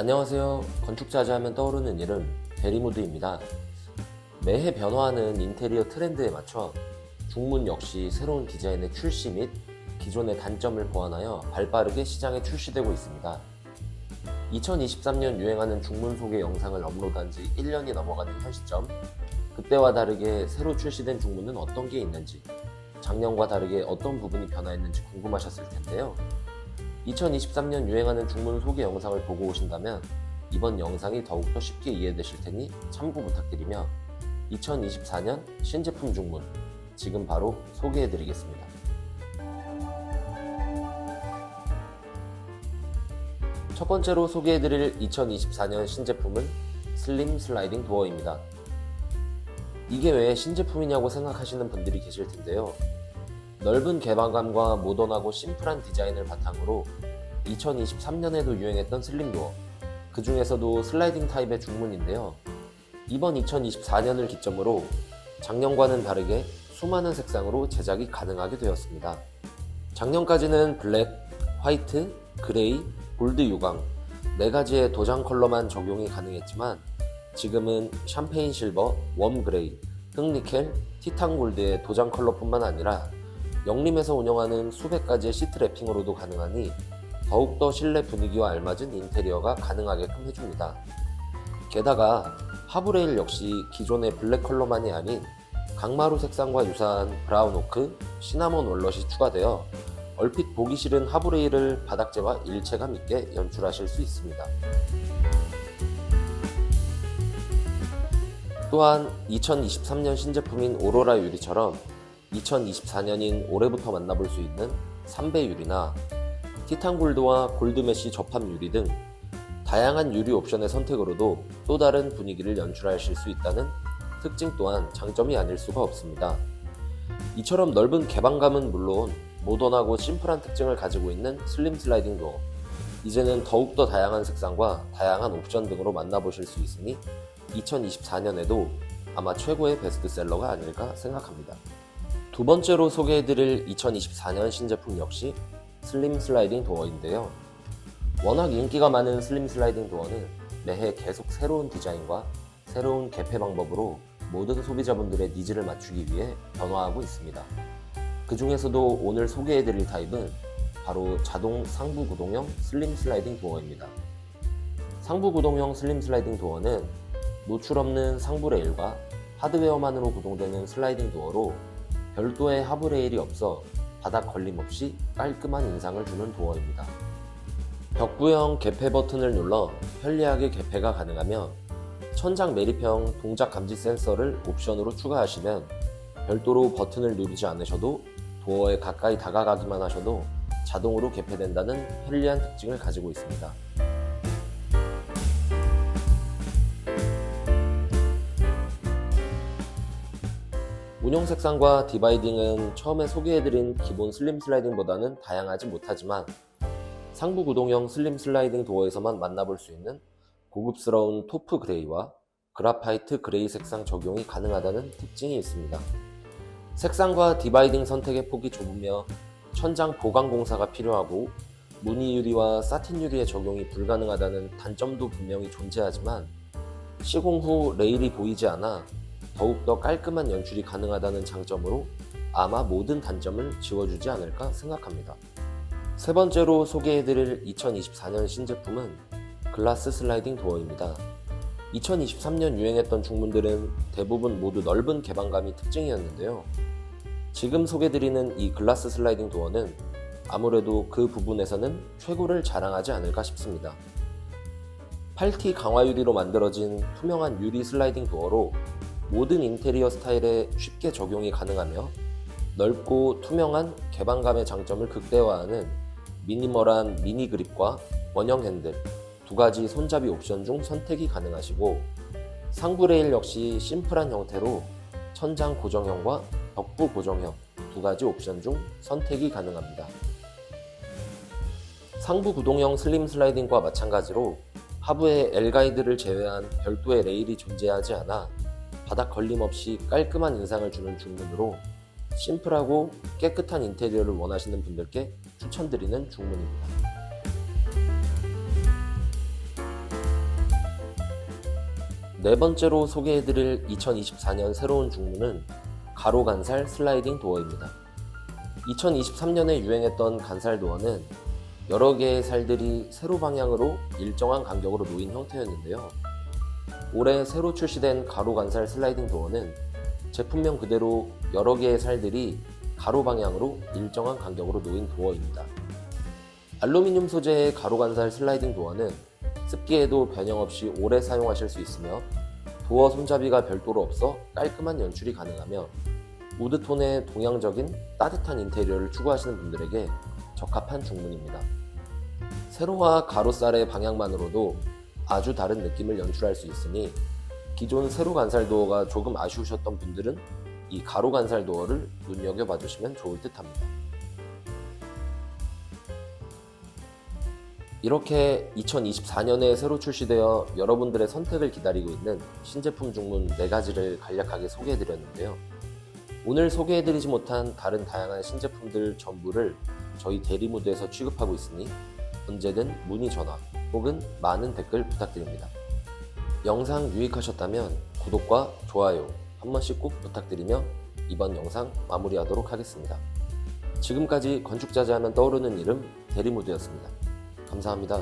안녕하세요. 건축자재 하면 떠오르는 이름 베리무드입니다. 매해 변화하는 인테리어 트렌드에 맞춰 중문 역시 새로운 디자인의 출시 및 기존의 단점을 보완하여 발빠르게 시장에 출시되고 있습니다. 2023년 유행하는 중문 소개 영상을 업로드한 지 1년이 넘어가는 현 시점, 그때와 다르게 새로 출시된 중문은 어떤 게 있는지, 작년과 다르게 어떤 부분이 변화했는지 궁금하셨을 텐데요. 2023년 유행하는 중문 소개 영상을 보고 오신다면 이번 영상이 더욱더 쉽게 이해되실 테니 참고 부탁드리며 2024년 신제품 중문 지금 바로 소개해 드리겠습니다. 첫 번째로 소개해 드릴 2024년 신제품은 슬림 슬라이딩 도어입니다. 이게 왜 신제품이냐고 생각하시는 분들이 계실 텐데요. 넓은 개방감과 모던하고 심플한 디자인을 바탕으로 2023년에도 유행했던 슬림도어, 그 중에서도 슬라이딩 타입의 중문인데요. 이번 2024년을 기점으로 작년과는 다르게 수많은 색상으로 제작이 가능하게 되었습니다. 작년까지는 블랙, 화이트, 그레이, 골드 유광 네 가지의 도장 컬러만 적용이 가능했지만 지금은 샴페인 실버, 웜 그레이, 흑니켈, 티탄 골드의 도장 컬러뿐만 아니라 영림에서 운영하는 수백 가지의 시트 랩핑으로도 가능하니 더욱더 실내 분위기와 알맞은 인테리어가 가능하게끔 해줍니다. 게다가 하브레일 역시 기존의 블랙 컬러만이 아닌 강마루 색상과 유사한 브라운 오크, 시나몬 월넛이 추가되어 얼핏 보기 싫은 하브레일을 바닥재와 일체감 있게 연출하실 수 있습니다. 또한 2023년 신제품인 오로라 유리처럼 2024년인 올해부터 만나볼 수 있는 3배 유리나 티탄 골드와 골드 메쉬 접합 유리 등 다양한 유리 옵션의 선택으로도 또 다른 분위기를 연출하실 수 있다는 특징 또한 장점이 아닐 수가 없습니다. 이처럼 넓은 개방감은 물론 모던하고 심플한 특징을 가지고 있는 슬림 슬라이딩 도어. 이제는 더욱더 다양한 색상과 다양한 옵션 등으로 만나보실 수 있으니 2024년에도 아마 최고의 베스트셀러가 아닐까 생각합니다. 두 번째로 소개해드릴 2024년 신제품 역시 슬림 슬라이딩 도어인데요. 워낙 인기가 많은 슬림 슬라이딩 도어는 매해 계속 새로운 디자인과 새로운 개폐 방법으로 모든 소비자분들의 니즈를 맞추기 위해 변화하고 있습니다. 그 중에서도 오늘 소개해드릴 타입은 바로 자동 상부 구동형 슬림 슬라이딩 도어입니다. 상부 구동형 슬림 슬라이딩 도어는 노출 없는 상부 레일과 하드웨어만으로 구동되는 슬라이딩 도어로 별도의 하부 레일이 없어 바닥 걸림 없이 깔끔한 인상을 주는 도어입니다. 벽부형 개폐 버튼을 눌러 편리하게 개폐가 가능하며 천장 매립형 동작 감지 센서를 옵션으로 추가하시면 별도로 버튼을 누르지 않으셔도 도어에 가까이 다가가기만 하셔도 자동으로 개폐된다는 편리한 특징을 가지고 있습니다. 운영 색상과 디바이딩은 처음에 소개해드린 기본 슬림 슬라이딩보다는 다양하지 못하지만 상부 구동형 슬림 슬라이딩 도어에서만 만나볼 수 있는 고급스러운 토프 그레이와 그라파이트 그레이 색상 적용이 가능하다는 특징이 있습니다. 색상과 디바이딩 선택의 폭이 좁으며 천장 보강 공사가 필요하고 무늬 유리와 사틴 유리의 적용이 불가능하다는 단점도 분명히 존재하지만 시공 후 레일이 보이지 않아 더욱더 깔끔한 연출이 가능하다는 장점으로 아마 모든 단점을 지워주지 않을까 생각합니다. 세 번째로 소개해드릴 2024년 신제품은 글라스 슬라이딩 도어입니다. 2023년 유행했던 중문들은 대부분 모두 넓은 개방감이 특징이었는데요. 지금 소개드리는 이 글라스 슬라이딩 도어는 아무래도 그 부분에서는 최고를 자랑하지 않을까 싶습니다. 8T 강화 유리로 만들어진 투명한 유리 슬라이딩 도어로 모든 인테리어 스타일에 쉽게 적용이 가능하며 넓고 투명한 개방감의 장점을 극대화하는 미니멀한 미니 그립과 원형 핸들 두 가지 손잡이 옵션 중 선택이 가능하시고 상부 레일 역시 심플한 형태로 천장 고정형과 벽부 고정형 두 가지 옵션 중 선택이 가능합니다. 상부 구동형 슬림 슬라이딩과 마찬가지로 하부에 L 가이드를 제외한 별도의 레일이 존재하지 않아 바닥 걸림 없이 깔끔한 인상을 주는 중문으로 심플하고 깨끗한 인테리어를 원하시는 분들께 추천드리는 중문입니다. 네 번째로 소개해드릴 2024년 새로운 중문은 가로 간살 슬라이딩 도어입니다. 2023년에 유행했던 간살 도어는 여러 개의 살들이 세로 방향으로 일정한 간격으로 놓인 형태였는데요. 올해 새로 출시된 가로 간살 슬라이딩 도어는 제품명 그대로 여러 개의 살들이 가로 방향으로 일정한 간격으로 놓인 도어입니다. 알루미늄 소재의 가로 간살 슬라이딩 도어는 습기에도 변형 없이 오래 사용하실 수 있으며 도어 손잡이가 별도로 없어 깔끔한 연출이 가능하며 우드톤의 동양적인 따뜻한 인테리어를 추구하시는 분들에게 적합한 중문입니다. 세로와 가로살의 방향만으로도 아주 다른 느낌을 연출할 수 있으니 기존 세로 간살 도어가 조금 아쉬우셨던 분들은 이 가로 간살 도어를 눈여겨봐 주시면 좋을 듯 합니다. 이렇게 2024년에 새로 출시되어 여러분들의 선택을 기다리고 있는 신제품 중문 4가지를 간략하게 소개해드렸는데요. 오늘 소개해드리지 못한 다른 다양한 신제품들 전부를 저희 대리무드에서 취급하고 있으니 언제든 문의 전화 혹은 많은 댓글 부탁드립니다. 영상 유익하셨다면 구독과 좋아요 한 번씩 꼭 부탁드리며 이번 영상 마무리하도록 하겠습니다. 지금까지 건축자재 하면 떠오르는 이름 대리무드였습니다. 감사합니다.